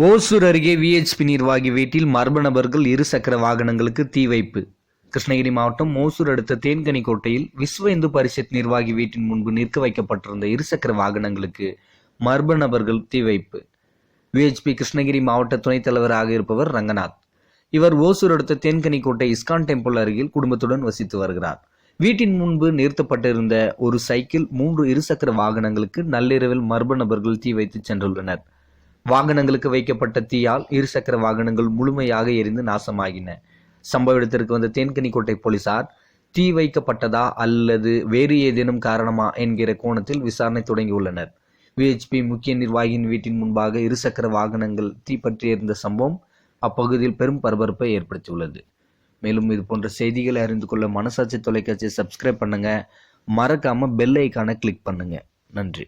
ஓசூர் அருகே விஹெச்பி நிர்வாகி வீட்டில் மர்ம நபர்கள் இருசக்கர வாகனங்களுக்கு தீ வைப்பு. கிருஷ்ணகிரி மாவட்டம் ஓசூர் அடுத்த தேன்கனி கோட்டையில் விஸ்வ இந்து பரிஷத் நிர்வாகி வீட்டின் முன்பு நிற்க வைக்கப்பட்டிருந்த இருசக்கர வாகனங்களுக்கு மர்ம நபர்கள் தீ வைப்பு. விஹெச்பி கிருஷ்ணகிரி மாவட்ட துணைத் தலைவராக இருப்பவர் ரங்கநாத். இவர் ஓசூர் அடுத்த தேன்கனி கோட்டை இஸ்கான் டெம்பிள் அருகில் குடும்பத்துடன் வசித்து வருகிறார். வீட்டின் முன்பு நிறுத்தப்பட்டிருந்த ஒரு சைக்கிள் மூன்று இருசக்கர வாகனங்களுக்கு நள்ளிரவில் மர்ம நபர்கள் தீ வைத்து சென்றுள்ளனர். வாகனங்களுக்கு வைக்கப்பட்ட தீயால் இருசக்கர வாகனங்கள் முழுமையாக எரிந்து நாசமாகின. சம்பவ இடத்திற்கு வந்த தேன்கனிக்கோட்டை போலீசார் தீ வைக்கப்பட்டதா அல்லது வேறு ஏதேனும் காரணமா என்கிற கோணத்தில் விசாரணை தொடங்கியுள்ளனர். விஹெச்பி முக்கிய நிர்வாகியின் வீட்டின் முன்பாக இருசக்கர வாகனங்கள் தீப்பற்றி இருந்த சம்பவம் அப்பகுதியில் பெரும் பரபரப்பை ஏற்படுத்தியுள்ளது. மேலும் இது போன்ற செய்திகளை அறிந்து கொள்ள மனசாட்சி தொலைக்காட்சியை சப்ஸ்கிரைப் பண்ணுங்க. மறக்காம பெல் ஐக்கானை கிளிக் பண்ணுங்க. நன்றி.